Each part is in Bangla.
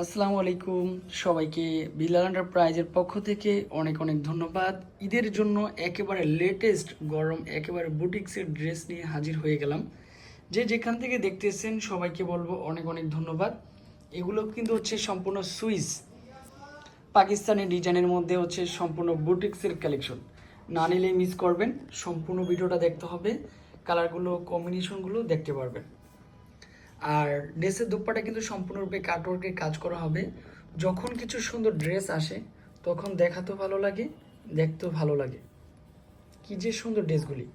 আসসালামু আলাইকুম। সবাইকে বিলাল এন্টারপ্রাইজের পক্ষ থেকে অনেক অনেক ধন্যবাদ। ঈদের জন্য একেবারে লেটেস্ট গরম, একেবারে বুটিক্সের ড্রেস নিয়ে হাজির হয়ে গেলাম। যে যেখান থেকে দেখতেছেন সবাইকে বলব অনেক অনেক ধন্যবাদ। এগুলো কিন্তু হচ্ছে সম্পূর্ণ সুইস। পাকিস্তানি ডিজাইনের মধ্যে হচ্ছে সম্পূর্ণ বুটিক্সের কালেকশন না নিলে মিস করবেন। সম্পূর্ণ ভিডিওটা দেখতে হবে। কালারগুলো কম্বিনেশনগুলো দেখতে পারবেন। আর ড্রেসের দুপ্পাটা কিন্তু সম্পূর্ণরূপে কাটওয়ার্কের কাজ করা হবে। যখন কিছু সুন্দর ড্রেস আসে, তখন দেখাতেও ভালো লাগে, দেখতেও ভালো লাগে। কি যে সুন্দর ড্রেসগুলি।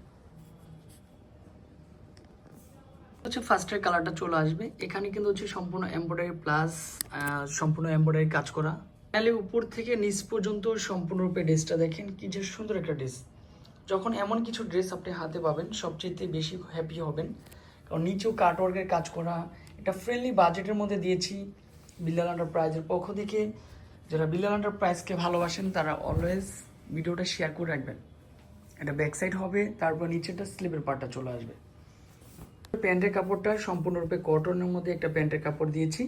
হচ্ছে ফার্স্টের কালারটা চলে আসবে। এখানে কিন্তু হচ্ছে সম্পূর্ণ এমব্রয়ডারি প্লাস সম্পূর্ণ এমব্রয়ডারি কাজ করা। তাহলে উপর থেকে নিচ পর্যন্ত সম্পূর্ণরূপে ড্রেসটা দেখেন, কি যে সুন্দর একটা ড্রেস যখন এমন কিছু ড্রেস আপনি হাতে পাবেন সবচেয়ে বেশি হ্যাপি হবেন। কারণ নিচেও কাটওয়ার্কের কাজ করা, এটা ফ্রেন্ডলি বাজেটের মধ্যে দিয়েছি বিল্লাল এন্টারপ্রাইজের পক্ষ থেকে। যারা বিল্লাল এন্টারপ্রাইজকে ভালোবাসেন, তারা অলওয়েজ ভিডিওটা শেয়ার করে রাখবেন। এটা ব্যাক সাইড হবে, তারপর নিচেটা স্লিপের পার্টটা চলে আসবে। প্যান্টের কাপড়টা সম্পূর্ণরূপে কটনের মধ্যে একটা প্যান্টের কাপড় দিয়েছি।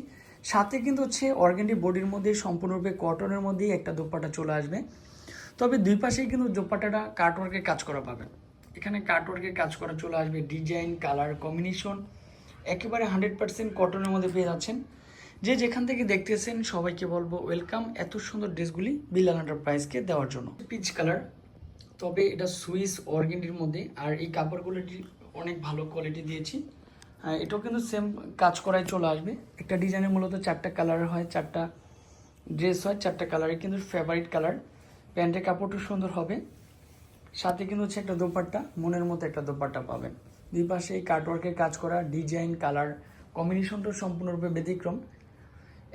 সাথে কিন্তু হচ্ছে অর্গ্যানি বডির মধ্যে সম্পূর্ণরূপে কটনের মধ্যেই একটা দোপাটা চলে আসবে। তবে দুই পাশেই কিন্তু দোপাটাটা কাটওয়ার্কের কাজ করা পাবেন। এখানে কাটওয়ার্কের কাজ করা চলে আসবে ডিজাইন কালার কম্বিনেশন একেবারে হান্ড্রেড পার্সেন্ট কটনের মধ্যে পেয়ে যাচ্ছেন। যে যেখান থেকে দেখতেছেন সবাইকে বলব ওয়েলকাম এত সুন্দর ড্রেসগুলি বিল্লাল এন্টারপ্রাইজকে দেওয়ার জন্য। পিচ কালার তবে এটা সুইস অর্গেন্ডির মধ্যে আর এই কাপড়গুলোটি অনেক ভালো কোয়ালিটি দিয়েছি। হ্যাঁ, এটাও কিন্তু সেম কাজ করাই চলে আসবে। একটা ডিজাইনের মূলত চারটা কালার হয় চারটা ড্রেস হয় চারটা কালারে কিন্তু ফেভারিট কালার প্যান্টের কাপড়টা সুন্দর হবে। সাথে কিন্তু হচ্ছে একটা দোপাট্টা, মনের মতো একটা দোপাট্টা পাবেন। দুই পাশে এই কাটওয়ার্কের কাজ করা ডিজাইন কালার কম্বিনেশনটা সম্পূর্ণরূপে ব্যতিক্রম।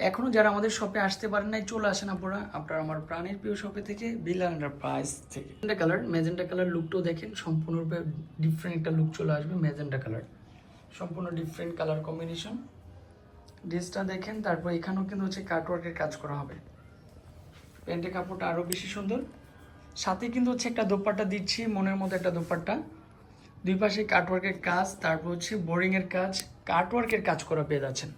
এখনও যারা আমাদের শপে আসতে পারেন নাই, চলে আসেন আপনারা আপনারা আমার প্রাণের প্রিয় শপে থেকে বিল প্রাইস থেকে। কালার মেজেন্টা কালার লুকটাও দেখেন, সম্পূর্ণরূপে ডিফারেন্ট একটা লুক চলে আসবে মেজেন্টা কালার সম্পূর্ণ ডিফারেন্ট কালার কম্বিনেশন ড্রেসটা দেখেন, তারপর এখানেও কিন্তু হচ্ছে কাটওয়ার্কের কাজ করা হবে। প্যান্টের কাপড়টা আরও বেশি সুন্দর। সাথে কিন্তু হচ্ছে একটা দোপাট্টা দিচ্ছি, মনের মতো একটা দোপাট্টা। দুই পাশে কাটওয়ার্কের কাজ, তারপর হচ্ছে বোরিংয়ের কাজ কাটওয়ার্কের কাজ করা পেয়ে যাচ্ছেন।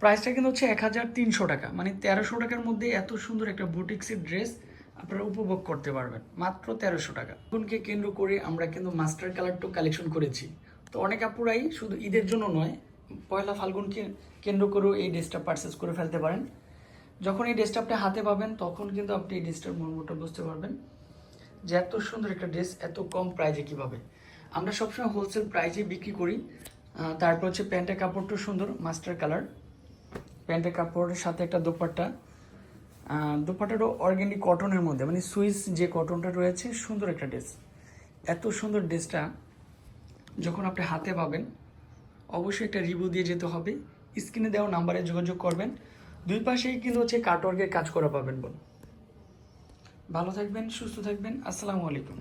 প্রাইসটা কিন্তু হচ্ছে এক হাজার তিনশো টাকা মানে তেরোশো টাকার মধ্যে এত সুন্দর একটা বুটিক্সের ড্রেস আপনারা উপভোগ করতে পারবেন, মাত্র তেরোশো টাকা। ফাল্গুনকে কেন্দ্র করে আমরা কিন্তু মাস্টার কালারটাও কালেকশন করেছি। তো অনেক আপুরাই শুধু ঈদের জন্য নয়, পয়লা ফাল্গুনকে কেন্দ্র করেও এই ড্রেসটা পারচেস করে ফেলতে পারেন। যখন এই ড্রেসটা আপনি হাতে পাবেন তখন কিন্তু আপনি এই ড্রেসটার মর্মটা বুঝতে পারবেন যে এত সুন্দর একটা ড্রেস এত কম প্রাইজে কীভাবে। আমরা সবসময় হোলসেল প্রাইজে বিক্রি করি। তারপর হচ্ছে প্যান্টের কাপড়টাও সুন্দর মাস্টার কালার প্যান্টের কাপড়ের সাথে একটা দোপাট্টা। আহ, দোপাট্টাটাও অর্গ্যানিক কটনের মধ্যে মানে সুইস যে কটনটা রয়েছে সুন্দর একটা ড্রেস এত সুন্দর ড্রেসটা যখন আপনি হাতে পাবেন অবশ্যই একটা রিভিউ দিয়ে যেতে হবে। স্ক্রিনে দেওয়া নাম্বারে যোগাযোগ করবেন। দুই পাশেই কিন্তু হচ্ছে কাটওয়ার্কের কাজ করা পাবেন বল ভালো থাকবেন, সুস্থ থাকবেন। আসসালামু আলাইকুম।